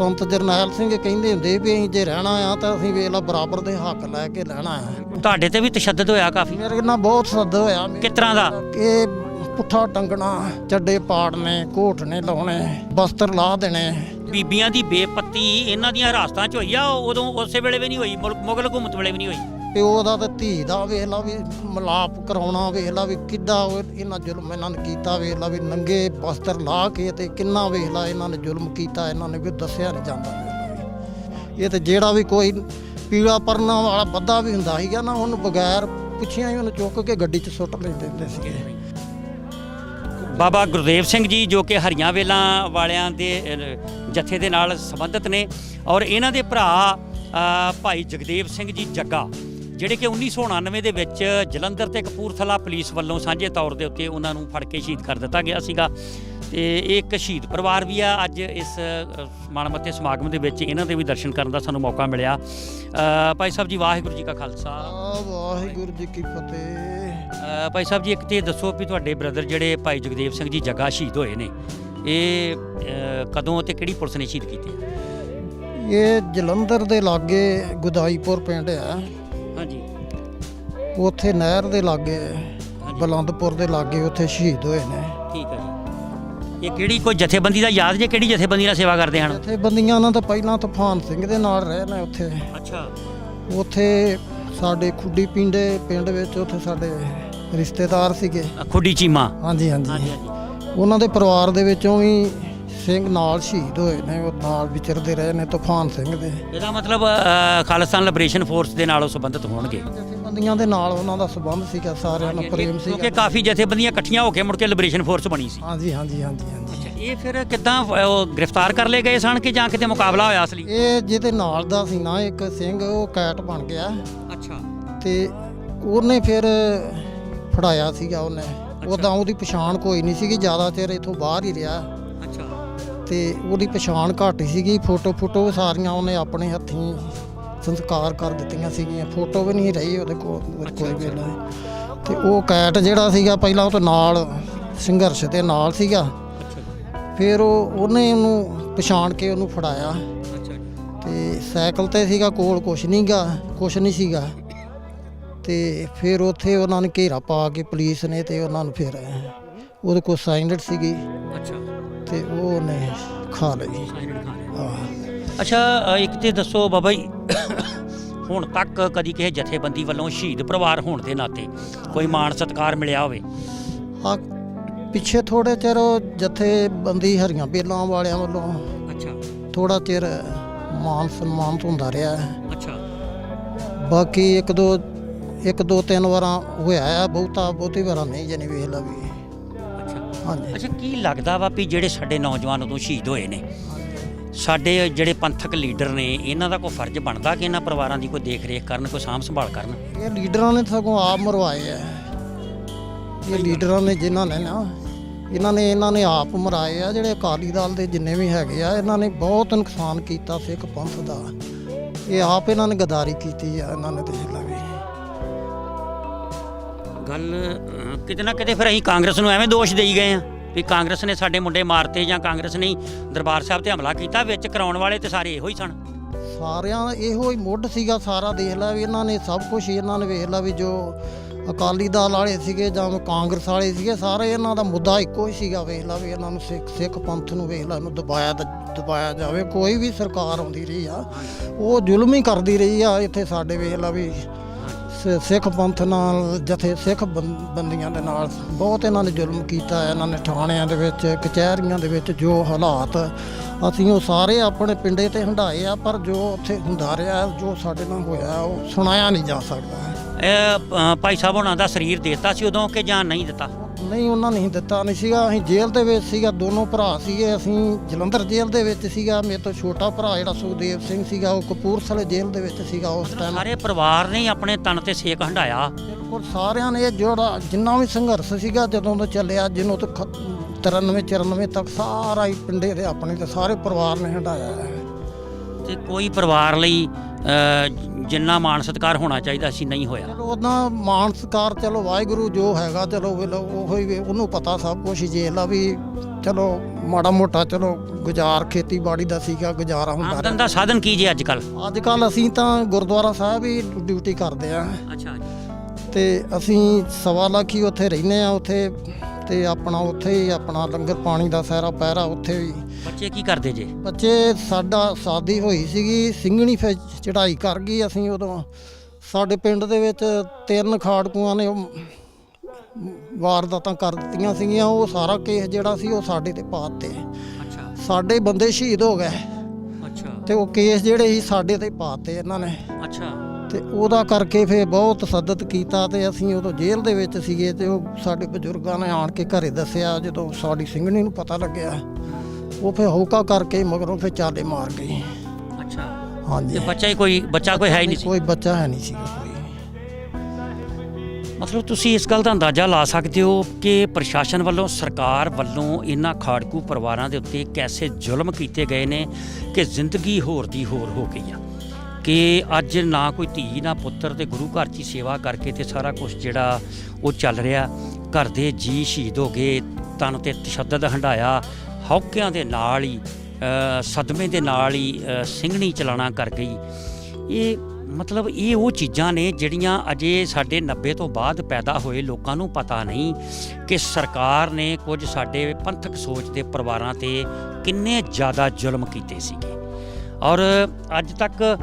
ਸੰਤ ਜਰਨੈਲ ਸਿੰਘ ਕਹਿੰਦੇ ਹੁੰਦੇ ਵੀ ਅਸੀਂ ਜੇ ਰਹਿਣਾ ਆ ਤਾਂ ਅਸੀਂ ਵੇਖ ਲਾ ਬਰਾਬਰ ਦੇ ਹੱਕ ਲੈ ਕੇ ਲੈਣਾ ਆ। ਤੁਹਾਡੇ ਤੇ ਵੀ ਤਸ਼ੱਦਦ ਹੋਇਆ ਕਾਫੀ? ਮੇਰੇ ਨਾਲ ਬਹੁਤ ਸੱਦ ਹੋਇਆ ਕਿਸ ਤਰ੍ਹਾਂ ਦਾ? ਇਹ ਪੁੱਠਾ ਟੰਗਣਾ ਚੱਡੇ ਪਾੜਨੇ ਘੋਟਣੇ ਲਾਉਣੇ ਬਸਤਰ ਲਾ ਦੇਣੇ। ਬੀਬੀਆਂ ਦੀ ਬੇਪੱਤੀ ਇਹਨਾਂ ਦੀਆਂ ਹਰਾਸਤਾਂ 'ਚ ਹੋਈ ਆ ਉਦੋਂ ਉਸੇ ਵੇਲੇ ਵੀ ਨਹੀਂ ਹੋਈ ਮੁਗਲ ਹਕੂਮਤ ਵੇਲੇ ਵੀ ਨਹੀਂ ਹੋਈ। ਪਿਓ ਦਾ ਤੇ ਧੀ ਦਾ ਵੇਖ ਲਾ ਵੀ ਮਲਾਪ ਕਰਾਉਣਾ, ਵੇਖ ਲਾ ਵੀ ਕਿੱਦਾਂ ਇਹਨਾਂ ਜ਼ੁਲਮ ਇਹਨਾਂ ਨੇ ਕੀਤਾ, ਵੇਖ ਲਾ ਵੀ ਨੰਗੇ ਬਸਤਰ ਲਾ ਕੇ ਤੇ ਕਿੰਨਾ ਵੇਖ ਲਾ ਇਹਨਾਂ ਨੇ ਜ਼ੁਲਮ ਕੀਤਾ, ਇਹਨਾਂ ਨੇ ਵੀ ਦੱਸਿਆ ਨਹੀਂ ਜਾਂਦਾ ਇਹ ਤੇ ਜਿਹੜਾ ਵੀ ਕੋਈ ਪੀੜਾ ਪਰਨਾ ਵਾਲਾ ਬੱਦਾ ਵੀ ਹੁੰਦਾ ਸੀਗਾ ਨਾ, ਉਹਨੂੰ ਬਗੈਰ ਪੁੱਛਿਆ ਹੀ ਉਹਨੂੰ ਚੁੱਕ ਕੇ ਗੱਡੀ 'ਚ ਸੁੱਟ ਲੈਂਦੇ ਹੁੰਦੇ ਸੀਗੇ। ਬਾਬਾ ਗੁਰਦੇਵ ਸਿੰਘ ਜੀ ਜੋ ਕਿ ਹਰੀਆਂ ਵੇਲਾਂ ਵਾਲਿਆਂ ਦੇ ਜਥੇ ਦੇ ਨਾਲ ਸੰਬੰਧਿਤ ਨੇ ਔਰ ਇਹਨਾਂ ਦੇ ਭਰਾ ਭਾਈ ਜਗਦੇਵ ਸਿੰਘ ਜੀ ਜੱਗਾ। ਜਿਹੜੇ ਕਿ 1999 ਦੇ ਵਿੱਚ ਜਲੰਧਰ ਤੇ ਕਪੂਰਥਲਾ ਪੁਲਿਸ ਵੱਲੋਂ ਸਾਂਝੇ ਤੌਰ ਦੇ ਉੱਤੇ ਉਹਨਾਂ ਨੂੰ ਫੜ ਕੇ ਸ਼ਹੀਦ ਕਰ ਦਿੱਤਾ ਗਿਆ ਸੀਗਾ। ਤੇ ਇਹ ਇੱਕ ਸ਼ਹੀਦ ਪਰਿਵਾਰ ਵੀ ਆ। ਅੱਜ ਇਸ ਮਾਣਮੱਤੇ ਸਮਾਗਮ ਦੇ ਵਿੱਚ ਇਹਨਾਂ ਦੇ ਵੀ ਦਰਸ਼ਨ ਕਰਨ ਦਾ ਸਾਨੂੰ ਮੌਕਾ ਮਿਲਿਆ। ਭਾਈ ਸਾਹਿਬ ਜੀ ਵਾਹਿਗੁਰੂ ਜੀ ਕਾ ਖਾਲਸਾ। ਵਾਹਿਗੁਰੂ ਜੀ ਕੀ ਫਤਿਹ। ਭਾਈ ਸਾਹਿਬ ਜੀ ਇੱਕ ਤੇ ਦੱਸੋ ਵੀ ਤੁਹਾਡੇ ਬ੍ਰਦਰ ਜਿਹੜੇ ਭਾਈ ਜਗਦੇਵ ਸਿੰਘ ਜੀ ਜੱਗਾ ਸ਼ਹੀਦ ਹੋਏ ਨੇ ਇਹ ਕਦੋਂ ਤੇ ਕਿਹੜੀ ਪੁਲਿਸ ਨੇ ਸ਼ਹੀਦ ਕੀਤੇ ਇਹ ਜਲੰਧਰ ਦੇ ਲਾਗੇ ਗੁਦਾਈਪੁਰ ਪਿੰਡ ਆ। ਹਾਂਜੀ। ਉੱਥੇ ਨਹਿਰ ਦੇ ਲਾਗੇ ਬਲੰਦਪੁਰ ਦੇ ਲਾਗੇ ਉੱਥੇ ਸ਼ਹੀਦ ਹੋਏ ਨੇ। ਠੀਕ ਹੈ ਜੀ। ਇਹ ਕਿਹੜੀ ਕੋਈ ਜਥੇਬੰਦੀ ਦਾ ਯਾਦ ਜੇ ਕਿਹੜੀ ਜਥੇਬੰਦੀ ਨਾਲ ਸੇਵਾ ਕਰਦੇ ਹਨ? ਇੱਥੇ ਬੰਦੀਆਂ ਨਾਲ ਤਾਂ ਪਹਿਲਾਂ ਤੂਫਾਨ ਸਿੰਘ ਦੇ ਨਾਲ ਰਹੇ ਨੇ ਉੱਥੇ। ਅੱਛਾ। ਉੱਥੇ ਸਾਡੇ ਖੁੱਡੀ ਪਿੰਡੇ ਪਿੰਡ ਵਿੱਚ ਉੱਥੇ ਸਾਡੇ ਰਿਸ਼ਤੇਦਾਰ ਸੀਗੇ। ਖੁੱਡੀ ਚੀਮਾ। ਹਾਂਜੀ ਹਾਂਜੀ। ਉਹਨਾਂ ਦੇ ਪਰਿਵਾਰ ਦੇ ਵਿੱਚੋਂ ਵੀ ਸਿੰਘ ਨਾਲ ਸ਼ਹੀਦ ਹੋਏ ਨੇ ਉਹ ਨਾਲ ਵਿਚਰਦੇ ਰਹੇ ਨੇ ਤੂਫਾਨ ਸਿੰਘ ਦੇ। ਇਹਦਾ ਮਤਲਬ ਅ, ਖਾਲਿਸਤਾਨ ਲਿਬਰੇਸ਼ਨ ਫੋਰਸ ਦੇ ਨਾਲ ਉਹ ਸੰਬੰਧਿਤ ਹੋਣਗੇ? ਜਥੇਬੰਦੀਆਂ ਦੇ ਨਾਲ ਉਹਨਾਂ ਦਾ ਸੰਬੰਧ ਸੀਗਾ ਸਾਰਿਆਂ ਨਾਲ ਪ੍ਰੇਮ ਕਿਉਂਕਿ ਸੀਗਾ। ਕਾਫੀ ਜਥੇਬੰਦੀਆਂ ਇਕੱਠੀਆਂ ਹੋ ਕੇ ਮੁੜ ਕੇ ਲਿਬਰੇਸ਼ਨ ਫੋਰਸ ਬਣੀ ਸੀ। ਹਾਂਜੀ ਹਾਂਜੀ ਹਾਂਜੀ ਹਾਂਜੀ। ਇਹ ਫਿਰ ਕਿੱਦਾਂ ਉਹ ਗ੍ਰਿਫਤਾਰ ਕਰ ਲਏ ਗਏ ਸਨ ਕਿ ਜਾਂ ਕਿਤੇ ਮੁਕਾਬਲਾ ਹੋਇਆ ਅਸਲੀ? ਇਹ ਜਿਹਦੇ ਨਾਲ ਦਾ ਸੀ ਨਾ ਇੱਕ ਸਿੰਘ ਉਹ ਕੈਟ ਬਣ ਗਿਆ। ਅੱਛਾ। ਤੇ ਉਹਨੇ ਫਿਰ ਫੜਾਇਆ ਸੀਗਾ ਉਹਨੇ। ਉਦਾਂ ਉਹਦੀ ਪਛਾਣ ਕੋਈ ਨਹੀਂ ਸੀਗੀ ਜ਼ਿਆਦਾ ਚਿਰ ਇਥੋਂ ਬਾਹਰ ਹੀ ਰਿਹਾ। ਤੇ ਉਹਦੀ ਪਛਾਣ ਘੱਟ ਸੀਗੀ। ਫੋਟੋ ਫੋਟੋ ਸਾਰੀਆਂ ਉਹਨੇ ਆਪਣੇ ਹੱਥੀਂ ਸੰਸਕਾਰ ਕਰ ਦਿੱਤੀਆਂ ਸੀਗੀਆਂ। ਫੋਟੋ ਵੀ ਨਹੀਂ ਰਹੀ ਉਹਦੇ ਕੋਲ, ਉਹਦੇ ਕੋਈ ਵੇਲੇ ਤੇ ਉਹ ਕੈਟ ਜਿਹੜਾ ਸੀਗਾ, ਪਹਿਲਾਂ ਉਹ ਤੋਂ ਨਾਲ, ਸੰਘਰਸ਼ ਦੇ ਨਾਲ ਸੀਗਾ। ਫਿਰ ਉਹ, ਉਹਨੇ ਉਹਨੂੰ ਪਛਾਣ ਕੇ ਉਹਨੂੰ ਫੜਾਇਆ। ਅੱਛਾ ਤੇ ਸਾਈਕਲ ਤੇ ਸੀਗਾ, ਕੋਲ ਕੁਛ ਨਹੀਂਗਾ, ਕੁਛ ਨਹੀਂ ਸੀਗਾ। ਤੇ ਫਿਰ ਉੱਥੇ ਉਹਨਾਂ ਨੇ ਘੇਰਾ ਪਾ ਕੇ ਪੁਲਿਸ ਨੇ ਤੇ ਉਹਨਾਂ ਨੂੰ ਫਿਰ ਉਹਦੇ ਕੋਲ ਸਾਈਨਡ ਸੀਗੀ। ਅੱਛਾ। ਤੇ ਉਹ ਉਹਨੇ ਖਾ ਲਈ। ਅੱਛਾ ਅ, ਇੱਕ ਤੇ ਦੱਸੋ ਬਾਬਾ ਜੀ ਹੁਣ ਤੱਕ ਕਦੀ ਕਿਸੇ ਜਥੇਬੰਦੀ ਵੱਲੋਂ ਸ਼ਹੀਦ ਪਰਿਵਾਰ ਹੋਣ ਦੇ ਨਾਤੇ ਕੋਈ ਮਾਣ ਸਤਿਕਾਰ ਮਿਲਿਆ ਹੋਵੇ? ਆ ਪਿੱਛੇ ਥੋੜੇ ਚਿਰ ਉਹ ਜਥੇਬੰਦੀ ਹਰੀਆਂ ਬੇਲਾਂ ਵਾਲਿਆਂ ਵੱਲੋਂ ਅੱਛਾ। ਥੋੜਾ ਚਿਰ ਮਾਨ ਸਨਮਾਨ ਹੁੰਦਾ ਰਿਹਾ। ਹੈ। ਅੱਛਾ। ਬਾਕੀ ਇੱਕ ਦੋ ਇੱਕ ਦੋ ਤਿੰਨ ਵਾਰਾਂ ਹੋਇਆ ਆ ਬਹੁਤਾ ਬਹੁਤੀ ਵਾਰਾਂ ਨਹੀਂ ਜਣੀ ਵੇਖ ਲਾ ਵੀ। ਹਾਂਜੀ। ਅੱਛਾ ਕੀ ਲੱਗਦਾ ਵਾ ਵੀ ਜਿਹੜੇ ਸਾਡੇ ਨੌਜਵਾਨ ਉਦੋਂ ਸ਼ਹੀਦ ਹੋਏ ਨੇ? ਸਾਡੇ ਜਿਹੜੇ ਪੰਥਕ ਲੀਡਰ ਨੇ ਇਹਨਾਂ ਦਾ ਕੋਈ ਫਰਜ਼ ਬਣਦਾ ਕਿ ਇਹਨਾਂ ਪਰਿਵਾਰਾਂ ਦੀ ਕੋਈ ਦੇਖ ਰੇਖ ਕਰਨ ਕੋਈ ਸਾਂਭ ਸੰਭਾਲ ਕਰਨ? ਇਹ ਲੀਡਰਾਂ ਨੇ ਸਗੋਂ ਆਪ ਮਰਵਾਏ ਆ। ਇਹ ਲੀਡਰਾਂ ਨੇ ਜਿਨ੍ਹਾਂ ਨੇ ਨਾ ਇਹਨਾਂ ਨੇ ਇਹਨਾਂ ਨੇ ਆਪ ਮਰਾਏ ਆ ਜਿਹੜੇ ਅਕਾਲੀ ਦਲ ਦੇ ਜਿੰਨੇ ਵੀ ਹੈਗੇ ਆ ਇਹਨਾਂ ਨੇ ਬਹੁਤ ਨੁਕਸਾਨ ਕੀਤਾ ਸਿੱਖ ਪੰਥ ਦਾ। ਇਹ ਆਪ ਇਹਨਾਂ ਨੇ ਗਦਾਰੀ ਕੀਤੀ ਆ ਇਹਨਾਂ ਨੇ ਦੇਖ ਲਾ ਵੀ ਗੱਲ ਅ, ਕਿਤੇ ਨਾ ਕਿਤੇ ਫਿਰ ਅਸੀਂ ਕਾਂਗਰਸ ਨੂੰ ਐਵੇਂ ਦੋਸ਼ ਦੇਈ ਗਏ ਆ ਵੀ ਕਾਂਗਰਸ ਨੇ ਸਾਡੇ ਮੁੰਡੇ ਮਾਰਤੇ ਜਾਂ ਕਾਂਗਰਸ ਨੇ ਹੀ ਦਰਬਾਰ ਸਾਹਿਬ ਤੇ ਹਮਲਾ ਕੀਤਾ ਵਿੱਚ ਕਰਾਉਣ ਵਾਲੇ ਤੇ ਸਾਰੇ ਇਹੋ ਹੀ ਸਨ। ਸਾਰਿਆਂ ਦਾ ਇਹੋ ਹੀ ਮੁੱਢ ਸੀਗਾ ਸਾਰਾ ਦੇਖ ਲੈ ਵੀ ਇਹਨਾਂ ਨੇ ਸਭ ਕੁਝ ਇਹਨਾਂ ਨੇ ਵੇਖ ਲਿਆ ਵੀ ਜੋ ਅਕਾਲੀ ਦਲ ਵਾਲੇ ਸੀਗੇ ਜਾਂ ਕਾਂਗਰਸ ਵਾਲੇ ਸੀਗੇ ਸਾਰੇ ਇਹਨਾਂ ਦਾ ਮੁੱਦਾ ਇੱਕੋ ਹੀ ਸੀਗਾ ਵੇਖ ਲਾ ਵੀ ਇਹਨਾਂ ਨੂੰ ਸਿੱਖ ਸਿੱਖ ਪੰਥ ਨੂੰ ਵੇਖ ਲੈ ਇਹਨੂੰ ਦਬਾਇਆ ਦ- ਦਬਾਇਆ ਜਾਵੇ ਕੋਈ ਵੀ ਸਰਕਾਰ ਆਉਂਦੀ ਰਹੀ ਆ ਉਹ ਜ਼ੁਲਮ ਹੀ ਕਰਦੀ ਰਹੀ ਆ ਇੱਥੇ ਸਾਡੇ ਵੇਖ ਲਾ ਵੀ ਸਿੱਖ ਪੰਥ ਨਾਲ, ਜਥੇ ਸਿੱਖ ਬੰ- ਬੰਦੀਆਂ ਦੇ ਨਾਲ ਬਹੁਤ ਇਹਨਾਂ ਨੇ ਜ਼ੁਲਮ ਕੀਤਾ ਇਹਨਾਂ ਨੇ ਥਾਣਿਆਂ ਦੇ ਵਿੱਚ, ਕਚਹਿਰੀਆਂ ਦੇ ਵਿੱਚ ਜੋ ਹਾਲਾਤ ਅਸੀਂ ਉਹ ਸਾਰੇ ਆਪਣੇ ਪਿੰਡੇ ਤੇ ਹੰਡਾਏ ਆ, ਪਰ ਜੋ ਉੱਥੇ ਹੁੰਦਾ ਰਿਹਾ, ਜੋ ਸਾਡੇ ਨਾਲ ਹੋਇਆ, ਉਹ ਸੁਣਾਇਆ ਨਹੀਂ ਜਾ ਸਕਦਾ। ਇਹ ਭਾਈ ਸਾਹਿਬ ਉਹਨਾਂ ਦਾ ਸਰੀਰ ਦਿੱਤਾ ਸੀ ਉਦੋਂ ਕਿ ਜਾਂ ਨਹੀਂ ਦਿੱਤਾ? ਨਹੀਂ ਉਹਨਾਂ ਨਹੀਂ ਦਿੱਤਾ। ਨਹੀਂ ਸੀਗਾ ਅਸੀਂ ਜੇਲ੍ਹ ਦੇ ਵਿੱਚ ਸੀਗਾ ਦੋਨੋਂ ਭਰਾ ਸੀਗੇ। ਅਸੀਂ ਜਲੰਧਰ ਜੇਲ੍ਹ ਦੇ ਵਿੱਚ ਸੀਗਾ। ਮੇਰੇ ਤੋਂ ਛੋਟਾ ਭਰਾ ਜਿਹੜਾ ਸੁਖਦੇਵ ਸਿੰਘ ਸੀਗਾ ਉਹ ਕਪੂਰਥਲੇ ਜੇਲ੍ਹ ਦੇ ਵਿੱਚ ਸੀਗਾ ਉਸ ਟਾਈਮ ਸਾਰੇ ਪਰਿਵਾਰ ਨੇ ਆਪਣੇ ਤਨ ਤੇ ਸੇਕ ਹੰਡਾਇਆ ਬਿਲਕੁਲ ਸਾਰਿਆਂ ਨੇ ਜਿਹੜਾ ਜਿੰਨਾ ਵੀ ਸੰਘਰਸ਼ ਸੀਗਾ ਜਦੋਂ ਤੋਂ ਚੱਲਿਆ ਜਿਹਨੂੰ ਤੋਂ 93 94 ਤੱਕ ਸਾਰਾ ਹੀ ਪਿੰਡੇ ਦੇ ਆਪਣੇ ਤੇ ਸਾਰੇ ਪਰਿਵਾਰ ਨੇ ਹੰਡਾਇਆ ਤੇ ਕੋਈ ਪਰਿਵਾਰ ਲਈ ਜਿੰਨਾ ਮਾਣ ਸਤਿਕਾਰ ਹੋਣਾ ਚਾਹੀਦਾ ਸੀ ਨਹੀਂ ਹੋਇਆ। ਚਲੋ ਉਹਦਾ ਮਾਨ ਸਤਿਕਾਰ ਚਲੋ ਵਾਹਿਗੁਰੂ ਜੋ ਹੈਗਾ ਚਲੋ ਉਹੋ ਹੀ ਉਹਨੂੰ ਪਤਾ ਸਭ ਕੁਝ ਜੇਲ੍ਹ ਆ ਵੀ ਚਲੋ ਮਾੜਾ ਮੋਟਾ ਚਲੋ ਗੁਜ਼ਾਰ ਖੇਤੀਬਾੜੀ ਦਾ ਸੀਗਾ ਗੁਜ਼ਾਰਾ ਹੁੰਦਾ ਆਮਦਨ ਦਾ ਸਾਧਨ ਕੀ ਜੇ ਅੱਜ ਕੱਲ ਅੱਜ ਕੱਲ ਅਸੀਂ ਤਾਂ ਗੁਰਦੁਆਰਾ ਸਾਹਿਬ ਹੀ ਡਿਊਟੀ ਕਰਦੇ ਆ। ਅੱਛਾ ਤੇ ਅਸੀਂ ਸਵਾ ਲੱਖ ਹੀ ਉੱਥੇ ਰਹਿੰਦੇ ਆ ਉੱਥੇ ਤੇ ਆਪਣਾ ਉੱਥੇ ਹੀ ਆਪਣਾ ਲੰਗਰ ਪਾਣੀ ਦਾ ਸਾਰਾ ਪਹਿਰਾ ਉੱਥੇ ਹੀ। ਬੱਚੇ ਕੀ ਕਰਦੇ ਜੇ? ਬੱਚੇ ਸਾਡਾ ਸ਼ਾਦੀ ਹੋਈ ਸੀਗੀ ਸਿੰਘਣੀ ਫਿਰ ਚੜ੍ਹਾਈ ਕਰ ਗਈ ਅਸੀਂ ਉਦੋਂ। ਸਾਡੇ ਪਿੰਡ ਦੇ ਵਿੱਚ ਤਿੰਨ ਖਾੜਕੂਆਂ ਨੇ ਵਾਰਦਾਤਾਂ ਕਰ ਦਿੱਤੀਆਂ ਸੀਗੀਆਂ ਉਹ ਸਾਰਾ ਕੇਸ ਜਿਹੜਾ ਸੀ ਉਹ ਸਾਡੇ ਤੇ ਪਾ ਦਿੱਤੇ। ਅੱਛਾ। ਸਾਡੇ ਬੰਦੇ ਸ਼ਹੀਦ ਹੋ ਗਏ। ਅੱਛਾ। ਤੇ ਉਹ ਕੇਸ ਜਿਹੜੇ ਸੀ ਸਾਡੇ ਤੇ ਪਾ ਦਿੱਤੇ ਇਹਨਾਂ ਨੇ। ਅੱਛਾ। ਤੇ ਉਹਦਾ ਕਰਕੇ ਫਿਰ ਬਹੁਤ ਤਸੱਦਦ ਕੀਤਾ ਤੇ ਅਸੀਂ ਉਦੋਂ ਜੇਲ੍ਹ ਦੇ ਵਿੱਚ ਸੀਗੇ ਤੇ ਉਹ ਸਾਡੇ ਬਜ਼ੁਰਗਾਂ ਨੇ ਆਣ ਕੇ ਘਰੇ ਦੱਸਿਆ ਜਦੋਂ ਸਾਡੀ ਸਿੰਘਣੀ ਨੂੰ ਪਤਾ ਲੱਗਿਆ। ਉਹ ਫਿਰ ਹੌਕਾ ਕਰਕੇ ਮਗਰੋਂ ਫਿਰ ਚਾਲੇ ਮਾਰ ਗਈ ਅੱਛਾ। ਹਾਂਜੀ। ਤੇ ਬੱਚਾ ਹੀ ਕੋਈ ਬੱਚਾ ਕੋਈ ਹੈ ਹੀ ਨਹੀਂ ਸੀ? ਕੋਈ ਬੱਚਾ ਹੈ ਨਹੀਂ ਸੀ ਕੋਈ। ਮਤਲਬ ਤੁਸੀਂ ਇਸ ਗੱਲ ਦਾ ਅੰਦਾਜ਼ਾ ਲਾ ਸਕਦੇ ਹੋ ਕਿ ਪ੍ਰਸ਼ਾਸਨ ਵੱਲੋਂ ਸਰਕਾਰ ਵੱਲੋਂ ਇਹਨਾਂ ਖਾੜਕੂ ਪਰਿਵਾਰਾਂ ਦੇ ਉੱਤੇ ਕੈਸੇ ਜ਼ੁਲਮ ਕੀਤੇ ਗਏ ਨੇ ਕਿ ਜ਼ਿੰਦਗੀ ਹੋਰ ਦੀ ਹੋਰ ਹੋ ਗਈ ਆ? ਕਿ ਅੱਜ ਨਾ ਕੋਈ ਧੀ ਨਾ ਪੁੱਤਰ ਤੇ ਗੁਰੂ ਘਰ 'ਚ ਹੀ ਸੇਵਾ ਕਰਕੇ ਤੇ ਸਾਰਾ ਕੁਝ ਜਿਹੜਾ ਉਹ ਚੱਲ ਰਿਹਾ ਘਰ ਦੇ ਜੀ ਸ਼ਹੀਦ ਹੋ ਗਏ ਤਨ ਤੇ ਤਸ਼ੱਦਦ ਹੰਡਾਇਆ ਹੌਕਿਆਂ ਦੇ ਨਾਲ ਹੀ ਸਦਮੇ ਦੇ ਨਾਲ ਹੀ ਅ, ਸਿੰਘਣੀ ਚਲਾਣਾ ਕਰ ਗਈ। ਇਹ ਮਤਲਬ ਇਹ ਉਹ ਚੀਜ਼ਾਂ ਨੇ ਜਿਹੜੀਆਂ ਅਜੇ ਸਾਡੇ 90 ਤੋਂ ਬਾਅਦ ਪੈਦਾ ਹੋਏ ਲੋਕਾਂ ਨੂੰ ਪਤਾ ਨਹੀਂ ਕਿ ਸਰਕਾਰ ਨੇ ਕੁਝ ਸਾਡੇ ਪੰਥਕ ਸੋਚ ਦੇ ਪਰਿਵਾਰਾਂ ਤੇ ਕਿੰਨੇ ਜ਼ਿਆਦਾ ਜ਼ੁਲਮ ਕੀਤੇ ਸੀਗੇ। ਔਰ ਅੱਜ ਤੱਕ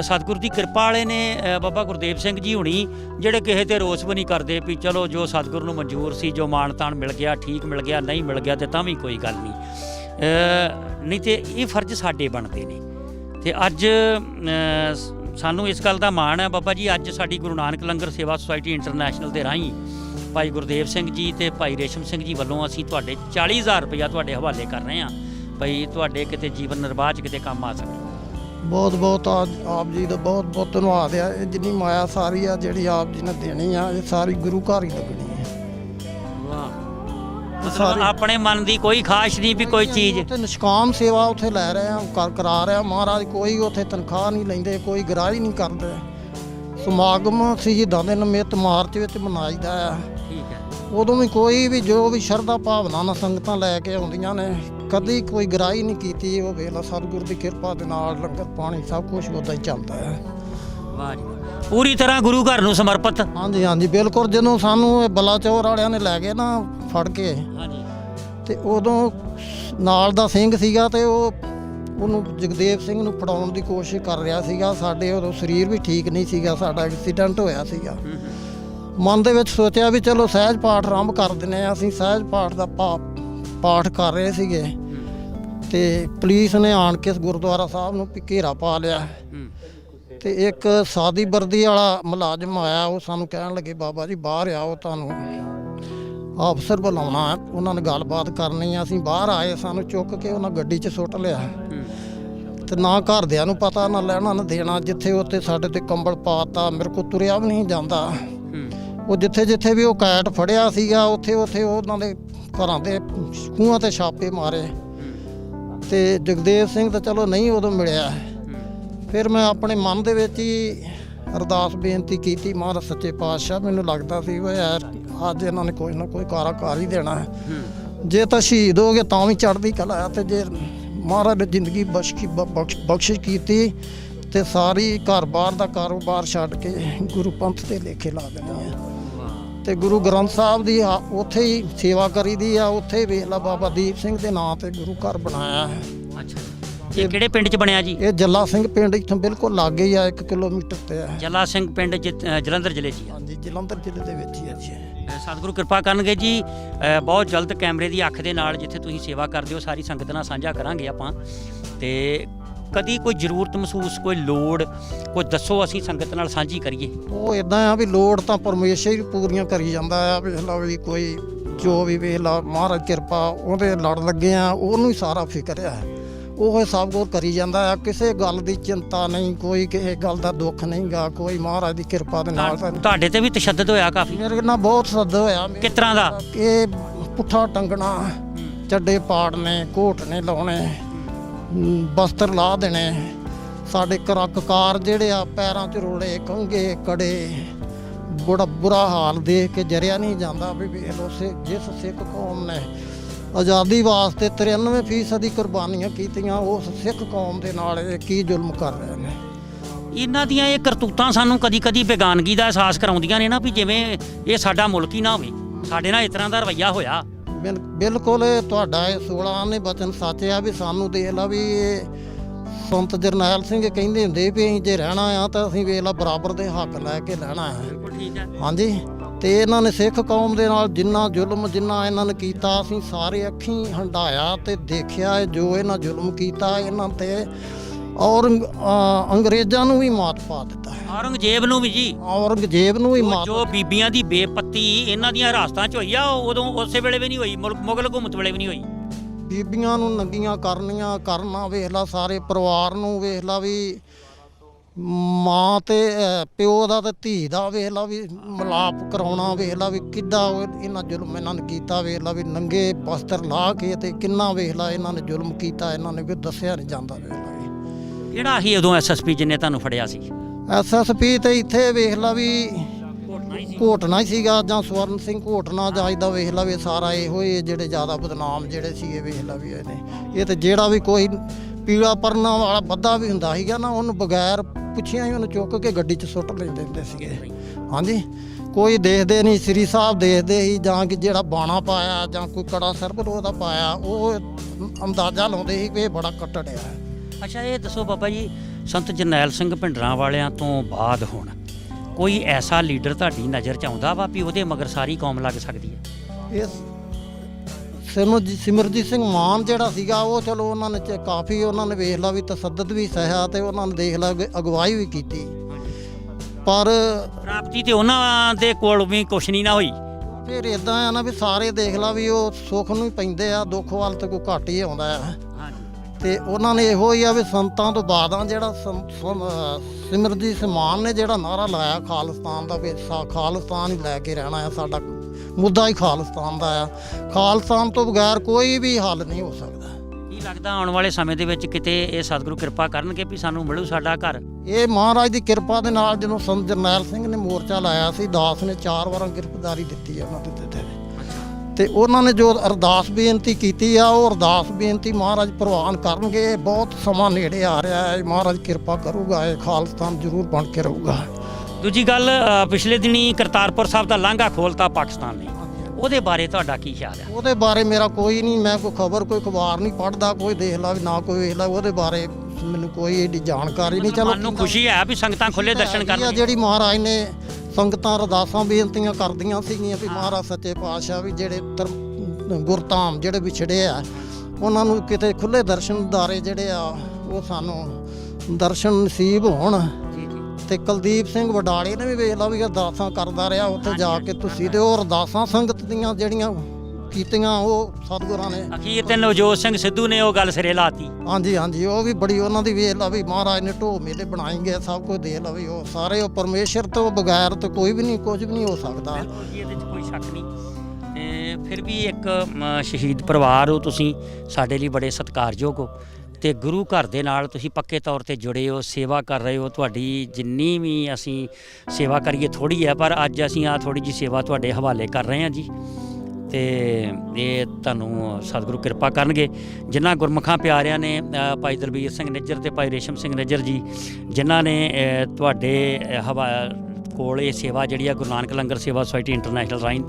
ਸਤਿਗੁਰ ਦੀ ਕਿਰਪਾ ਵਾਲੇ ਨੇ ਬਾਬਾ ਗੁਰਦੇਵ ਸਿੰਘ ਜੀ ਹੁਣੀ ਜਿਹੜੇ ਕਿਸੇ ਤੇ ਰੋਸ ਵੀ ਨਹੀਂ ਕਰਦੇ ਵੀ ਚਲੋ ਜੋ ਸਤਿਗੁਰ ਨੂੰ ਮਨਜ਼ੂਰ ਸੀ ਜੋ ਮਾਣ ਤਾਣ ਮਿਲ ਗਿਆ ਠੀਕ ਮਿਲ ਗਿਆ ਨਹੀਂ ਮਿਲ ਗਿਆ ਤੇ ਤਾਂ ਵੀ ਕੋਈ ਗੱਲ ਨਹੀਂ। ਅ, ਨਹੀਂ ਤੇ ਇਹ ਫਰਜ਼ ਸਾਡੇ ਬਣਦੇ ਨੇ। ਤੇ ਅੱਜ ਸਾਨੂੰ ਇਸ ਗੱਲ ਦਾ ਮਾਣ ਹੈ ਬਾਬਾ ਜੀ ਅੱਜ ਸਾਡੀ ਗੁਰੂ ਨਾਨਕ ਲੰਗਰ ਸੇਵਾ ਸੁਸਾਇਟੀ ਇੰਟਰਨੈਸ਼ਨਲ ਦੇ ਰਾਹੀਂ ਭਾਈ ਗੁਰਦੇਵ ਸਿੰਘ ਜੀ ਤੇ ਭਾਈ ਰੇਸ਼ਮ ਸਿੰਘ ਜੀ ਵੱਲੋਂ ਅਸੀਂ ਤੁਹਾਡੇ 40000 ਰੁਪਇਆ ਤੁਹਾਡੇ ਹਵਾਲੇ ਕਰ ਰਹੇ ਹਾਂ। ਭਈ ਤੁਹਾਡੇ ਕਿਤੇ ਜੀਵਨ ਨਿਰਵਾਹ 'ਚ ਕਿਤੇ ਕੰਮ ਆ ਸਕੇ? ਬਹੁਤ ਬਹੁਤ ਆ- ਆਪ ਜੀ ਦਾ ਬਹੁਤ ਬਹੁਤ ਧੰਨਵਾਦ ਆ। ਇਹ ਜਿੰਨੀ ਮਾਇਆ ਸਾਰੀ ਆ ਜਿਹੜੀ ਆਪ ਜੀ ਨੇ ਦੇਣੀ ਆ ਇਹ ਸਾਰੀ ਗੁਰੂ ਘਰ ਹੀ ਲੱਗਣੀ ਹੈ ਵਾਹ। ਮਤਲਬ ਆਪਣੇ ਮਨ ਦੀ ਕੋਈ ਖਾਸ਼ ਨਹੀਂ ਵੀ ਕੋਈ ਚੀਜ਼। ਉੱਥੇ ਨਿਸ਼ਕਾਮ ਸੇਵਾ ਉੱਥੇ ਲੈ ਰਹੇ ਆ ਕਰ ਕਰਾ ਰਿਹਾ ਮਹਾਰਾਜ ਕੋਈ ਉੱਥੇ ਤਨਖਾਹ ਨਹੀਂ ਲੈਂਦੇ ਕੋਈ ਗਰਾਹੀ ਨਹੀਂ ਕਰਦੇ। ਸਮਾਗਮ ਸ਼ਹੀਦਾਂ ਦੇ ਨਿਮਿਤ ਮਾਰਚ ਵਿੱਚ ਮਨਾਈਦਾ ਆ। ਠੀਕ ਹੈ। ਉਦੋਂ ਵੀ ਕੋਈ ਵੀ ਜੋ ਵੀ ਸ਼ਰਧਾ ਭਾਵਨਾ ਨਾਲ ਸੰਗਤਾਂ ਲੈ ਕੇ ਆਉਂਦੀਆਂ ਨੇ ਕਦੀ ਕੋਈ ਗਰਾਹੀ ਨਹੀਂ ਕੀਤੀ ਉਹ ਵੇਲਾ ਸਤਿਗੁਰ ਦੀ ਕਿਰਪਾ ਦੇ ਨਾਲ ਲੰਗਰ ਪਾਣੀ ਸਭ ਕੁਝ ਉਦਾਂ ਹੀ ਚੱਲਦਾ ਹੈ। ਵਾਹ ਜੀ ਵਾਹ। ਪੂਰੀ ਤਰ੍ਹਾਂ ਗੁਰੂ ਘਰ ਨੂੰ ਸਮਰਪਿਤ? ਹਾਂਜੀ ਹਾਂਜੀ ਬਿਲਕੁਲ। ਜਦੋਂ ਸਾਨੂੰ ਇਹ ਬਲਾਚੌਰ ਵਾਲਿਆਂ ਨੇ ਲੈ ਗਏ ਨਾ ਫੜ ਕੇ ਹਾਂਜੀ। ਤੇ ਉਦੋਂ ਨਾਲ ਦਾ ਸਿੰਘ ਸੀਗਾ ਤੇ ਉਹ ਉਹਨੂੰ ਜਗਦੇਵ ਸਿੰਘ ਨੂੰ ਫੜਾਉਣ ਦੀ ਕੋਸ਼ਿਸ਼ ਕਰ ਰਿਹਾ ਸੀਗਾ। ਸਾਡੇ ਉਦੋਂ ਸਰੀਰ ਵੀ ਠੀਕ ਨਹੀਂ ਸੀਗਾ ਸਾਡਾ ਐਕਸੀਡੈਂਟ ਹੋਇਆ ਸੀਗਾ। ਮਨ ਦੇ ਵਿੱਚ ਸੋਚਿਆ ਵੀ ਚਲੋ ਸਹਿਜ ਪਾਠ ਆਰੰਭ ਕਰ ਦਿੰਨੇ ਆ ਅਸੀਂ ਸਹਿਜ ਪਾਠ ਦਾ ਪਾ- ਪਾਠ ਕਰ ਰਹੇ ਸੀਗੇ। ਤੇ ਪੁਲਿਸ ਨੇ ਆਣ ਕੇ ਗੁਰਦੁਆਰਾ ਸਾਹਿਬ ਨੂੰ ਵੀ ਘੇਰਾ ਪਾ ਲਿਆ। ਤੇ ਇੱਕ ਸਾਦੀ ਵਰਦੀ ਵਾਲਾ ਮੁਲਾਜ਼ਮ ਆਇਆ ਉਹ ਸਾਨੂੰ ਕਹਿਣ ਲੱਗੇ ਬਾਬਾ ਜੀ ਬਾਹਰ ਆਓ ਤੁਹਾਨੂੰ। ਅਫਸਰ ਬੁਲਾਉਣਾ ਉਹਨਾਂ ਨਾਲ ਗੱਲਬਾਤ ਕਰਨੀ ਆ। ਅਸੀਂ ਬਾਹਰ ਆਏ ਸਾਨੂੰ ਚੁੱਕ ਕੇ ਉਹਨਾਂ ਗੱਡੀ 'ਚ ਸੁੱਟ ਲਿਆ। ਤੇ ਨਾ ਘਰਦਿਆਂ ਨੂੰ ਪਤਾ ਨਾ ਲੈਣਾ ਨਾ ਦੇਣਾ। ਜਿੱਥੇ ਉੱਥੇ ਸਾਡੇ ਤੇ ਕੰਬਲ ਪਾਤਾ ਮੇਰੇ ਕੋ ਤੁਰਿਆ ਵੀ ਨਹੀਂ ਜਾਂਦਾ। ਉਹ ਜਿੱਥੇ ਜਿੱਥੇ ਵੀ ਉਹ ਕੈਟ ਫੜਿਆ ਸੀਗਾ ਉੱਥੇ ਉੱਥੇ ਉਹਨਾਂ ਦੇ ਘਰਾਂ ਦੇ ਖੂਹਾਂ ਤੇ ਛਾਪੇ ਮਾਰੇ। ਤੇ ਜਗਦੇਵ ਸਿੰਘ ਤਾਂ ਚਲੋ ਨਹੀਂ ਉਦੋਂ ਮਿਲਿਆ। ਫਿਰ ਮੈਂ ਆਪਣੇ ਮਨ ਦੇ ਵਿੱਚ ਹੀ ਅਰਦਾਸ ਬੇਨਤੀ ਕੀਤੀ, ਮਹਾਰਾਜ ਸੱਚੇ ਪਾਤਸ਼ਾਹ, ਮੈਨੂੰ ਲੱਗਦਾ ਸੀ ਵਾ ਯਾਰ ਅੱਜ ਇਹਨਾਂ ਨੇ ਕੋਈ ਨਾ ਕੋਈ ਕਾਰਾ ਹੀ ਦੇਣਾ। ਹੈ ਜੇ ਤਾਂ ਸ਼ਹੀਦ ਹੋ ਗਏ ਤਾਂ ਵੀ ਚੜ੍ਹਦੀ ਕਲਾ ਹੈ ਤੇ ਜੇ ਮਹਾਰਾਜ ਨੇ ਜ਼ਿੰਦਗੀ ਬਖਸ਼ੀ ਬ- ਬਖਸ਼- ਬਖਸ਼ਿਸ਼ ਕੀਤੀ ਤੇ ਸਾਰੀ ਘਰ-ਬਾਰ ਦਾ ਕਾਰੋਬਾਰ ਛੱਡ ਕੇ ਗੁਰੂ ਪੰਥ ਤੇ ਲੇਖੇ ਲਾ ਦੇਣੇ ਹੈ ਤੇ ਗੁਰੂ ਗ੍ਰੰਥ ਸਾਹਿਬ ਦੀ ਆ- ਉੱਥੇ ਹੀ ਸੇਵਾ ਕਰੀਦੀ ਆ ਉੱਥੇ ਹੀ ਵੇਖ ਲਾ ਬਾਬਾ ਦੀਪ ਸਿੰਘ ਦੇ ਨਾਂ ਤੇ ਗੁਰੂ ਘਰ ਬਣਾਇਆ ਹੈ। ਅੱਛਾ ਇਹ ਕਿਹੜੇ ਪਿੰਡ 'ਚ ਬਣਿਆ ਜੀ? ਇਹ ਜੱਲਾ ਸਿੰਘ ਪਿੰਡ ਇੱਥੋਂ ਬਿਲਕੁਲ ਲਾਗੇ ਹੀ ਆ 1 ਕਿਲੋਮੀਟਰ ਤੇ ਆ। ਜਲਾ ਸਿੰਘ ਪਿੰਡ ਜਿ- ਅ, ਜਲੰਧਰ ਜ਼ਿਲ੍ਹੇ 'ਚ ਹੀ ਆ। ਹਾਂਜੀ ਜਲੰਧਰ ਜ਼ਿਲ੍ਹੇ ਦੇ ਵਿੱਚ ਹੀ ਹੈ ਜੀ ਅ, ਸਤਿਗੁਰੂ ਕਿਰਪਾ ਕਰਨਗੇ ਜੀ। ਅ, ਬਹੁਤ ਜਲਦ ਕੈਮਰੇ ਦੀ ਅੱਖ ਦੇ ਨਾਲ ਜਿੱਥੇ ਤੁਸੀਂ ਸੇਵਾ ਕਰਦੇ ਹੋ ਸਾਰੀ ਸੰਗਤ ਨਾਲ ਸਾਂਝਾ ਕਰਾਂਗੇ ਆਪਾਂ। ਤੇ ਕਦੀ ਕੋਈ ਜ਼ਰੂਰਤ ਮਹਿਸੂਸ ਕੋਈ ਲੋੜ ਕੋਈ ਦੱਸੋ ਅਸੀਂ ਸੰਗਤ ਨਾਲ ਸਾਂਝੀ ਕਰੀਏ। ਉਹ ਇਦਾਂ ਆ ਵੀ ਲੋੜ ਤਾਂ ਪਰਮੇਸ਼ਰ ਹੀ ਪੂਰੀਆਂ ਕਰੀ ਜਾਂਦਾ ਆ ਵੇਖ ਲਾ ਵੀ ਕੋਈ ਜੋ ਵੀ ਵੇਖ ਲਾ ਮਹਾਰਾਜ ਕਿਰਪਾ ਉਹਦੇ ਲੜ ਲੱਗੇ ਆ ਉਹਨੂੰ ਹੀ ਸਾਰਾ ਫਿਕਰ ਆ। ਉਹ ਸਭ ਕੁਝ ਕਰੀ ਜਾਂਦਾ ਆ ਕਿਸੇ ਗੱਲ ਦੀ ਚਿੰਤਾ ਨਹੀਂ ਕੋਈ ਕਿਸੇ ਗੱਲ ਦਾ ਦੁੱਖ ਨਹੀਂਗਾ ਕੋਈ ਮਹਾਰਾਜ ਦੀ ਕਿਰਪਾ ਦੇ ਨਾਲ। ਤੁਹਾਡੇ ਤੇ ਵੀ ਤਸ਼ੱਦਦ ਹੋਇਆ ਕਾਫੀ। ਮੇਰੇ ਨਾਲ ਬਹੁਤ ਸੱਦ ਹੋਇਆ। ਕਿਸ ਤਰ੍ਹਾਂ ਦਾ? ਇਹ ਪੁੱਠਾ ਟੰਗਣਾ ਚੱਡੇ ਪਾੜਨੇ ਘੋਟਨੇ ਲਾਉਣੇ। ਮ, ਬਸਤਰ ਲਾ ਦੇਣੇ। ਸਾਡੇ ਕਰਕਕਾਰ ਜਿਹੜੇ ਆ, ਪੈਰਾਂ 'ਚ ਰੋਲੇ ਕੰਗੇ ਕੜੇ। ਬੜਾ ਬੁਰਾ ਹਾਲ ਦੇਖ ਕੇ ਜਰਿਆ ਨਹੀਂ ਜਾਂਦਾ ਵੀ ਵੇਖ ਲੋ ਜਿਸ ਸਿੱਖ ਕੌਮ ਨੇ ਆਜ਼ਾਦੀ ਵਾਸਤੇ 93% ਦੀ ਕੁਰਬਾਨੀਆਂ ਕੀਤੀਆਂ, ਉਸ ਸਿੱਖ ਕੌਮ ਦੇ ਨਾਲ ਇਹ ਕੀ ਜ਼ੁਲਮ ਕਰ ਰਹੇ ਨੇ। ਇਹਨਾਂ ਦੀਆਂ ਇਹ ਕਰਤੂਤਾਂ ਸਾਨੂੰ ਕਦੀ-ਕਦੀ ਬੇਗਾਨਗੀ ਦਾ ਅਹਿਸਾਸ ਕਰਾਉਂਦੀਆਂ ਨੇ ਨਾ ਵੀ ਜਿਵੇਂ ਇਹ ਸਾਡਾ ਮੁਲਕ ਹੀ ਨਾ ਹੋਵੇ। ਸਾਡੇ ਨਾਲ ਇਸ ਤਰ੍ਹਾਂ ਦਾ ਰਵੱਈਆ ਹੋਇਆ। ਬਿਲਕੁਲ ਇਹ ਤੁਹਾਡਾ ਇਹ 16 ਨੇ ਬਚਨ ਸੱਚ ਆ ਵੀ ਸਾਨੂੰ ਦੇਖ ਲਾ ਵੀ ਇਹ ਸੰਤ ਜਰਨੈਲ ਸਿੰਘ ਕਹਿੰਦੇ ਹੁੰਦੇ ਵੀ ਅਸੀਂ ਜੇ ਰਹਿਣਾ ਆ ਤਾਂ ਅਸੀਂ ਵੇਖ ਲਾ ਬਰਾਬਰ ਦੇ ਹੱਕ ਲੈ ਕੇ ਲੈਣਾ ਹੈ ਹਾਂਜੀ? ਤੇ ਇਹਨਾਂ ਨੇ ਸਿੱਖ ਕੌਮ ਦੇ ਨਾਲ ਜਿੰਨਾ ਜ਼ੁਲਮ ਜਿੰਨਾ ਇਹਨਾਂ ਨੇ ਕੀਤਾ ਅਸੀਂ ਸਾਰੇ ਅੱਖੀਂ ਹੰਡਾਇਆ ਤੇ ਦੇਖਿਆ ਜੋ ਇਹਨਾਂ ਜ਼ੁਲਮ ਕੀਤਾ ਇਹਨਾਂ ਤੇ ਔਰ ਅੰਗਰੇਜ਼ਾਂ ਨੂੰ ਵੀ ਮਾਤ ਪਾ ਦਿੱਤਾ ਹੈ। ਔਰੰਗਜ਼ੇਬ ਨੂੰ ਵੀ ਜੀ। ਔਰੰਗਜ਼ੇਬ ਨੂੰ ਵੀ ਮਾਤ ਜੋ ਬੀਬੀਆਂ ਦੀ ਬੇਪੱਤੀ ਇਹਨਾਂ ਦੀਆਂ ਹਰਾਸਤਾਂ 'ਚ ਹੋਈ ਆ ਉਦੋਂ ਉਸੇ ਵੇਲੇ ਵੀ ਨਹੀਂ ਹੋਈ ਮੁਗਲ ਹਕੂਮਤ ਵੇਲੇ ਵੀ ਨਹੀਂ ਹੋਈ। ਬੀਬੀਆਂ ਨੂੰ ਨੰਗੀਆਂ ਕਰਨੀਆਂ ਕਰਨਾ ਵੇਖ ਲਾ ਸਾਰੇ ਪਰਿਵਾਰ ਨੂੰ ਵੇਖ ਲਾ ਵੀ ਮਾਂ ਤੇ ਪਿਓ ਦਾ ਤੇ ਧੀ ਦਾ ਵੇਖ ਲਾ ਵੀ ਮਲਾਪ ਕਰਾਉਣਾ ਵੇਖ ਲਾ ਵੀ ਕਿੱਦਾਂ ਇਹਨਾਂ ਜ਼ੁਲਮ ਇਹਨਾਂ ਨੇ ਕੀਤਾ ਵੇਖ ਲਾ ਵੀ ਨੰਗੇ ਬਸਤਰ ਲਾ ਕੇ ਤੇ ਕਿੰਨਾ ਵੇਖ ਲਾ ਇਹਨਾਂ ਨੇ ਜ਼ੁਲਮ ਕੀਤਾ ਇਹਨਾਂ ਨੇ ਕੋਈ ਦੱਸਿਆ ਨਹੀਂ ਜਾਂਦਾ ਵੇਖ ਲਾ। ਵੀ ਕਿਹੜਾ ਸੀ ਉਦੋਂ ਐਸਐਸਪੀ ਜਿਹਨੇ ਤੁਹਾਨੂੰ ਫੜਿਆ ਸੀ? ਐਸਐਸਪੀ ਤੇ ਇੱਥੇ ਵੇਖ ਲਾ ਵੀ ਘੋਟਣਾ ਹੀ ਸੀਗਾ ਜਾਂ ਸਵਰਨ ਸਿੰਘ ਘੋਟਣਾ ਜਾਂ ਇਹਦਾ ਵੇਖ ਲਾ ਵੀ ਸਾਰਾ ਇਹੋ ਹੀ ਜਿਹੜੇ ਜ਼ਿਆਦਾ ਬਦਨਾਮ ਜਿਹੜੇ ਸੀਗੇ ਵੇਖ ਲਾ ਵੀ ਇਹਨੇ। ਇਹ ਤੇ ਜਿਹੜਾ ਵੀ ਕੋਈ ਪੀਲਾ ਪਰਨਾ ਵਾਲਾ ਬੱਦਾ ਵੀ ਹੁੰਦਾ ਸੀਗਾ ਨਾ, ਉਹਨੂੰ ਬਗੈਰ ਪੁੱਛਿਆ ਹੀ ਉਹਨੂੰ ਚੁੱਕ ਕੇ ਗੱਡੀ 'ਚ ਸੁੱਟ ਲੈਂਦੇ ਹੁੰਦੇ ਸੀਗੇ। ਹਾਂਜੀ। ਕੋਈ ਦੇਖਦੇ ਨਹੀਂ, ਸ੍ਰੀ ਸਾਹਿਬ ਦੇਖਦੇ ਸੀ ਜਾਂ ਕਿ ਜਿਹੜਾ ਬਾਣਾ ਪਾਇਆ ਜਾਂ ਕੋਈ ਕੜਾ ਸਰਬਤ ਉਹਦਾ ਪਾਇਆ, ਉਹ ਅੰਦਾਜ਼ਾ ਲਾਉਂਦੇ ਸੀ ਕਿ ਇਹ ਬੜਾ ਕੱਟੜ ਹੈ। ਅੱਛਾ ਇਹ ਦੱਸੋ ਬਾਬਾ ਜੀ ਸੰਤ ਜਰਨੈਲ ਸਿੰਘ ਭਿੰਡਰਾਂ ਵਾਲਿਆਂ ਤੋਂ ਬਾਅਦ ਹੁਣ ਕੋਈ ਐਸਾ ਲੀਡਰ ਤੁਹਾਡੀ ਨਜ਼ਰ 'ਚ ਆਉਂਦਾ ਵਾ ਵੀ ਉਹਦੇ ਮਗਰ ਸਾਰੀ ਕੌਮ ਲੱਗ ਸਕਦੀ ਹੈ? ਇਸ ਸਿਮਰਜੀਤ ਸਿਮਰਜੀਤ ਸਿੰਘ ਮਾਨ ਜਿਹੜਾ ਸੀਗਾ ਉਹ ਚਲੋ ਉਹਨਾਂ ਨੇ ਚ- ਕਾਫੀ ਉਹਨਾਂ ਨੇ ਵੇਖ ਲਾ ਵੀ ਤਸੱਦਦ ਵੀ ਸਹਿਆ ਤੇ ਉਹਨਾਂ ਨੇ ਦੇਖ ਲਾ ਅਗਵਾਈ ਵੀ ਕੀਤੀ। ਪਰ ਪ੍ਰਾਪਤੀ ਤੇ ਉਹਨਾਂ ਦੇ ਕੋਲ ਵੀ ਕੁਛ ਨਹੀਂ ਨਾ ਹੋਈ। ਫਿਰ ਇਦਾਂ ਆ ਨਾ ਵੀ ਸਾਰੇ ਦੇਖ ਲਾ ਵੀ ਉਹ ਸੁੱਖ ਨੂੰ ਹੀ ਪੈਂਦੇ ਆ ਦੁੱਖ ਵੱਲ ਤੇ ਕੋਈ ਘੱਟ ਹੀ ਆਉਂਦਾ ਆ ਤੇ ਉਹਨਾਂ ਨੇ ਇਹੋ ਹੀ ਆ ਵੀ ਸੰਤਾਂ ਤੋਂ ਬਾਅਦ ਜਿਹੜਾ ਸੰ- ਸੰ- ਅਹ ਸਿਮਰਜੀਤ ਸਿੰਘ ਮਾਨ ਨੇ ਜਿਹੜਾ ਨਾਰਾ ਲਾਇਆ ਖਾਲਿਸਤਾਨ ਦਾ ਵੀ ਖਾਲਿਸਤਾਨ ਹੀ ਲੈ ਕੇ ਰਹਿਣਾ ਆ ਸਾਡਾ ਮੁੱਦਾ ਹੀ ਖਾਲਿਸਤਾਨ ਦਾ ਆ। ਖਾਲਿਸਤਾਨ ਤੋਂ ਬਗੈਰ ਕੋਈ ਵੀ ਹੱਲ ਨਹੀਂ ਹੋ ਸਕਦਾ। ਕੀ ਲੱਗਦਾ ਆਉਣ ਵਾਲੇ ਸਮੇਂ ਦੇ ਵਿੱਚ ਕਿਤੇ ਇਹ ਸਤਿਗੁਰੂ ਕਿਰਪਾ ਕਰਨਗੇ ਵੀ ਸਾਨੂੰ ਮਿਲੂ ਸਾਡਾ ਘਰ? ਇਹ ਮਹਾਰਾਜ ਦੀ ਕਿਰਪਾ ਦੇ ਨਾਲ ਜਦੋਂ ਸੰਤ ਜਰਨੈਲ ਸਿੰਘ ਨੇ ਮੋਰਚਾ ਲਾਇਆ ਸੀ ਦਾਸ ਨੇ ਚਾਰ ਵਾਰਾਂ ਗ੍ਰਿਫਤਾਰੀ ਦਿੱਤੀ ਉਹਨਾਂ ਦੇ ਤੇ ਉਹਨਾਂ ਨੇ ਜੋ ਅਰਦਾਸ ਬੇਨਤੀ ਕੀਤੀ ਆ ਉਹ ਅਰਦਾਸ ਬੇਨਤੀ ਮਹਾਰਾਜ ਪ੍ਰਵਾਨ ਕਰਨਗੇ। ਬਹੁਤ ਸਮਾਂ ਨੇੜੇ ਆ ਰਿਹਾ ਹੈ। ਮਹਾਰਾਜ ਕਿਰਪਾ ਕਰੂਗਾ ਇਹ ਖਾਲਿਸਤਾਨ ਜ਼ਰੂਰ ਬਣ ਕੇ ਰਹੂਗਾ। ਦੂਜੀ ਗੱਲ ਪਿਛਲੇ ਦਿਨੀ ਕਰਤਾਰਪੁਰ ਸਾਹਿਬ ਦਾ ਲਾਂਘਾ ਖੋਲਤਾ ਪਾਕਿਸਤਾਨ ਨੇ। ਉਹਦੇ ਬਾਰੇ ਤੁਹਾਡਾ ਕੀ ਖਿਆਲ ਹੈ? ਉਹਦੇ ਬਾਰੇ ਮੇਰਾ ਕੋਈ ਨਹੀਂ ਮੈਂ ਕੋਈ ਖਬਰ ਕੋਈ ਅਖਬਾਰ ਨਹੀਂ ਪੜਦਾ ਕੋਈ ਦੇਖ ਲਾ ਨਾ ਕੋਈ ਵੇਖ ਲਾ ਉਹਦੇ ਬਾਰੇ ਮੈਨੂੰ ਕੋਈ ਏਡੀ ਜਾਣਕਾਰੀ ਨਹੀਂ। ਚਲੋ ਮਨ ਖੁਸ਼ੀ ਹੈ ਵੀ ਸੰਗਤਾਂ ਖੁੱਲੇ ਦਰਸ਼ਨ ਕਰਨ ਜਿਹੜੀ ਮਹਾਰਾਜ ਨੇ ਸੰਗਤਾਂ ਅਰਦਾਸਾਂ ਬੇਨਤੀਆਂ ਕਰਦੀਆਂ ਸੀਗੀਆਂ ਵੀ ਮਹਾਰਾਜ ਸੱਚੇ ਪਾਤਸ਼ਾਹ ਵੀ ਜਿਹੜੇ ਗੁਰਧਾਮ ਜਿਹੜੇ ਵਿਛੜੇ ਆ ਉਹਨਾਂ ਨੂੰ ਕਿਤੇ ਖੁੱਲੇ ਦਰਸ਼ਨ ਦਾਰੇ ਜਿਹੜੇ ਆ ਉਹ ਸਾਨੂੰ ਦਰਸ਼ਨ ਨਸੀਬ ਹੋਣ। ਤੇ ਕੁਲਦੀਪ ਸਿੰਘ ਵਡਾਲੇ ਨੇ ਵੀ ਵੇਖ ਲਾ ਵੀ ਅਰਦਾਸਾਂ ਕਰਦਾ ਰਿਹਾ ਉੱਥੇ ਜਾ ਕੇ ਤੁਸੀਂ ਤੇ ਉਹ ਅਰਦਾਸਾਂ ਸੰਗਤ ਦੀਆਂ ਜਿਹੜੀਆਂ ਕੀਤੀਆਂ ਉਹ ਸਤਿਗੁਰਾਂ ਨੇ। ਅਖੀਰ ਤੇ ਨਵਜੋਤ ਸਿੰਘ ਸਿੱਧੂ ਨੇ ਉਹ ਗੱਲ ਸਿਰੇ ਲਾਤੀ। ਹਾਂਜੀ ਹਾਂਜੀ ਉਹ ਵੀ ਬੜੀ ਉਹਨਾਂ ਦੀ ਵੇਖ ਲਾ ਵੀ ਮਹਾਰਾਜ ਨੇ ਢੋ ਮੇਲੇ ਬਣਾਈ ਗਏ ਸਭ ਕੁਝ ਦੇ ਲਾ ਵੀ ਉਹ ਸਾਰੇ ਉਹ ਪਰਮੇਸ਼ਰ ਤੋਂ ਬਗੈਰ ਤਾਂ ਕੋਈ ਵੀ ਨਹੀਂ ਕੁਝ ਵੀ ਨਹੀਂ ਹੋ ਸਕਦਾ। ਬਿਲਕੁਲ ਜੀ ਇਹਦੇ 'ਚ ਕੋਈ ਸ਼ੱਕ ਨਹੀਂ। ਤੇ ਫਿਰ ਵੀ ਇੱਕ ਮ, ਸ਼ਹੀਦ ਪਰਿਵਾਰ ਹੋ ਤੁਸੀਂ ਸਾਡੇ ਲਈ ਬੜੇ ਸਤਿਕਾਰਯੋਗ ਹੋ। ਤੇ ਗੁਰੂ ਘਰ ਦੇ ਨਾਲ ਤੁਸੀਂ ਪੱਕੇ ਤੌਰ ਤੇ ਜੁੜੇ ਹੋ ਸੇਵਾ ਕਰ ਰਹੇ ਹੋ ਤੁਹਾਡੀ ਜਿੰਨੀ ਵੀ ਅਸੀਂ ਸੇਵਾ ਕਰੀਏ ਥੋੜੀ ਹੈ ਪਰ ਅੱਜ ਅਸੀਂ ਆ ਥੋੜੀ ਜੀ ਸੇਵਾ ਤੁਹਾਡੇ ਹਵਾਲੇ ਕਰ ਰਹੇ ਹਾਂ ਜੀ। ਤੇ ਇਹ ਤੁਹਾਨੂੰ ਸਤਿਗੁਰੂ ਕਿਰਪਾ ਕਰਨਗੇ। ਜਿਨ੍ਹਾਂ ਗੁਰਮੁਖਾਂ ਪਿਆਰਿਆਂ ਨੇ ਭਾਈ ਦਲਬੀਰ ਸਿੰਘ ਨਿੱਜਰ ਤੇ ਭਾਈ ਰੇਸ਼ਮ ਸਿੰਘ ਨਿੱਜਰ ਜੀ, ਜਿਨ੍ਹਾਂ ਨੇ ਤੁਹਾਡੇ ਹਵਾ, ਕੋਲ ਇਹ ਸੇਵਾ ਜਿਹੜੀ ਆ ਗੁਰੂ ਨਾਨਕ ਲੰਗਰ ਸੇਵਾ ਸੁਸਾਇਟੀ ਇੰਟਰਨੈਸ਼ਨਲ ਰਾਈਂ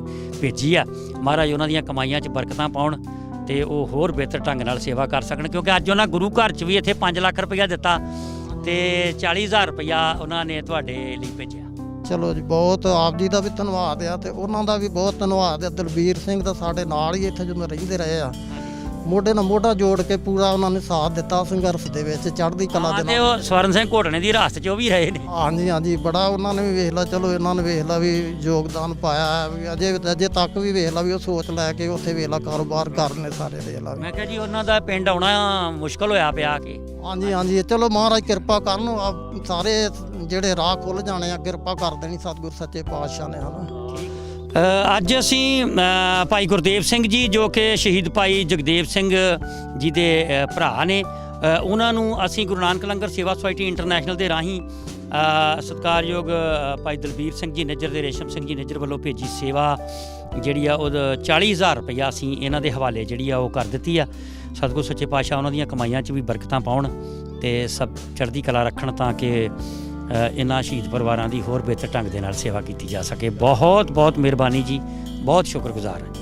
ਭੇਜੀ ਆ। ਮਹਾਰਾਜ ਉਹਨਾਂ ਦੀਆਂ ਕਮਾਈਆਂ 'ਚ ਬਰਕਤਾਂ ਪਾਉਣ ਤੇ ਉਹ ਹੋਰ ਬਿਹਤਰ ਢੰਗ ਨਾਲ ਸੇਵਾ ਕਰ ਸਕਣ, ਕਿਉਂਕਿ ਅੱਜ ਉਹਨਾਂ ਗੁਰੂ ਘਰ 'ਚ ਵੀ ਇੱਥੇ 5 ਲੱਖ ਰੁਪਇਆ ਦਿੱਤਾ ਤੇ 40000 ਰੁਪਇਆ ਉਹਨਾਂ ਨੇ ਤੁਹਾਡੇ ਲਈ ਭੇਜਿਆ। ਚਲੋ ਜੀ, ਬਹੁਤ ਆਪ ਜੀ ਦਾ ਵੀ ਧੰਨਵਾਦ ਆ ਤੇ ਉਹਨਾਂ ਦਾ ਵੀ ਬਹੁਤ ਧੰਨਵਾਦ ਆ। ਦਲਬੀਰ ਸਿੰਘ ਦਾ ਸਾਡੇ ਨਾਲ ਹੀ ਇੱਥੇ ਜਦੋਂ ਰਹਿੰਦੇ ਰਹੇ ਆ। ਮੋਢੇ ਨਾਲ ਮੋਢਾ ਜੋੜ ਕੇ ਪੂਰਾ ਉਹਨਾਂ ਨੇ ਸਾਥ ਦਿੱਤਾ ਸੰਘਰਸ਼ ਦੇ ਵਿੱਚ ਚੜ੍ਹਦੀ ਕਲਾ ਦੇ ਤੇ ਨਾਲ। ਉਹ ਸਵਰਨ ਸਿੰਘ ਘੋਟਣੇ ਦੀ ਰਾਸਤ 'ਚ ਉਹ ਵੀ ਰਹੇ ਨੇ। ਹਾਂਜੀ ਹਾਂਜੀ ਬੜਾ ਉਹਨਾਂ ਨੇ ਵੀ ਵੇਖ ਲਾ ਚਲੋ ਇਹਨਾਂ ਨੇ ਵੇਖ ਲਾ ਵੀ ਯੋਗਦਾਨ ਪਾਇਆ ਹੈ ਵੀ ਅਜੇ ਅਜੇ ਤੱਕ ਵੀ ਵੇਖ ਲਾ ਵੀ ਉਹ ਸੋਚ ਲੈ ਕੇ ਉੱਥੇ ਵੇਖ ਲਾ ਕਾਰੋਬਾਰ ਕਰਨੇ ਸਾਰੇ ਵੇਖ ਲਾ ਵੀ। ਮੈਂ ਕਿਹਾ ਜੀ ਉਹਨਾਂ ਦਾ ਪਿੰਡ ਆਉਣਾ ਮੁਸ਼ਕਲ ਹੋਇਆ ਪਿਆ ਕਿ। ਹਾਂਜੀ ਹਾਂਜੀ ਚਲੋ ਮਹਾਰਾਜ ਕਿਰਪਾ ਕਰਨ ਆਹ ਸਾਰੇ ਜਿਹੜੇ ਰਾਹ ਖੁੱਲ ਜਾਣੇ ਆ ਕਿਰਪਾ ਕਰ ਦੇਣੀ ਸਤਿਗੁਰ ਸੱਚੇ ਪਾਤਸ਼ਾਹ ਨੇ ਹਨਾ। ਅੱਜ ਅਸੀਂ ਭਾਈ ਗੁਰਦੇਵ ਸਿੰਘ ਜੀ ਜੋ ਕਿ ਸ਼ਹੀਦ ਭਾਈ ਜਗਦੇਵ ਸਿੰਘ ਜੀ ਦੇ ਭਰਾ ਨੇ ਉਹਨਾਂ ਨੂੰ ਅਸੀਂ ਗੁਰੂ ਨਾਨਕ ਲੰਗਰ ਸੇਵਾ ਸੁਸਾਇਟੀ ਇੰਟਰਨੈਸ਼ਨਲ ਦੇ ਰਾਹੀਂ ਅ, ਸਤਿਕਾਰਯੋਗ ਭਾਈ ਦਲਬੀਰ ਸਿੰਘ ਜੀ ਨਿੱਜਰ ਦੇ ਰੇਸ਼ਮ ਸਿੰਘ ਜੀ ਨਿੱਜਰ ਵੱਲੋਂ ਭੇਜੀ ਸੇਵਾ ਜਿਹੜੀ ਆ ਉਹ 40000 ਰੁਪਇਆ ਅਸੀਂ ਇਹਨਾਂ ਦੇ ਹਵਾਲੇ ਜਿਹੜੀ ਆ ਉਹ ਕਰ ਦਿੱਤੀ ਆ। ਸਤਿਗੁਰ ਸੱਚੇ ਪਾਤਸ਼ਾਹ ਉਹਨਾਂ ਦੀਆਂ ਕਮਾਈਆਂ 'ਚ ਵੀ ਬਰਕਤਾਂ ਪਾਉਣ ਤੇ ਸਭ ਚੜ੍ਹਦੀ ਕਲਾ ਰੱਖਣ ਤਾਂ ਕਿ ਇਹਨਾਂ ਸ਼ਹੀਦ ਪਰਿਵਾਰਾਂ ਦੀ ਹੋਰ ਬਿਹਤਰ ਢੰਗ ਦੇ ਨਾਲ ਸੇਵਾ ਕੀਤੀ ਜਾ ਸਕੇ। ਬਹੁਤ ਬਹੁਤ ਮਿਹਰਬਾਨੀ ਜੀ। ਬਹੁਤ ਸ਼ੁਕਰਗੁਜ਼ਾਰ ਹਾਂ